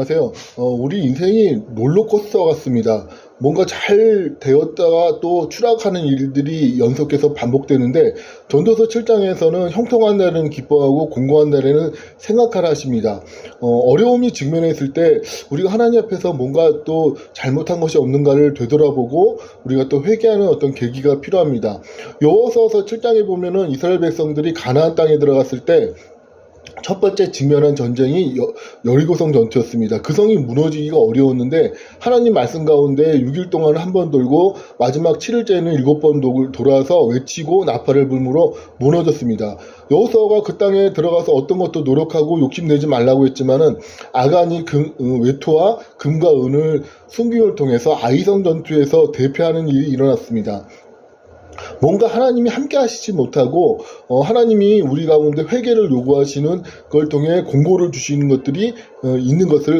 안녕하세요. 어, 우리 인생이 롤러코스터 같습니다. 뭔가 잘 되었다가 또 추락하는 일들이 연속해서 반복되는데 전도서 7장에서는 형통한 날은 기뻐하고 공고한 날에는 생각하라 하십니다. 어, 려움이 직면했을 때 우리가 하나님 앞에서 뭔가 또 잘못한 것이 없는가를 되돌아보고 우리가 또 회개하는 어떤 계기가 필요합니다. 여호수아서 7장에 보면은 이스라엘 백성들이 가나안 땅에 들어갔을 때 첫 번째 직면한 전쟁이 여, 여리고성 전투였습니다. 그 성이 무너지기가 어려웠는데 하나님 말씀 가운데 6일 동안 한 번 돌고 마지막 7일째는 7번 돌아서 외치고 나팔을 불므로 무너졌습니다. 여호수아가 그 땅에 들어가서 어떤 것도 노력하고 욕심내지 말라고 했지만은 아간이 금, 어, 외투와 금과 은을 숨김을 통해서 아이성 전투에서 대패하는 일이 일어났습니다. 뭔가 하나님이 함께 하시지 못하고 어, 하나님이 우리 가운데 회개를 요구하시는 걸 통해 공고를 주시는 것들이 어, 있는 것을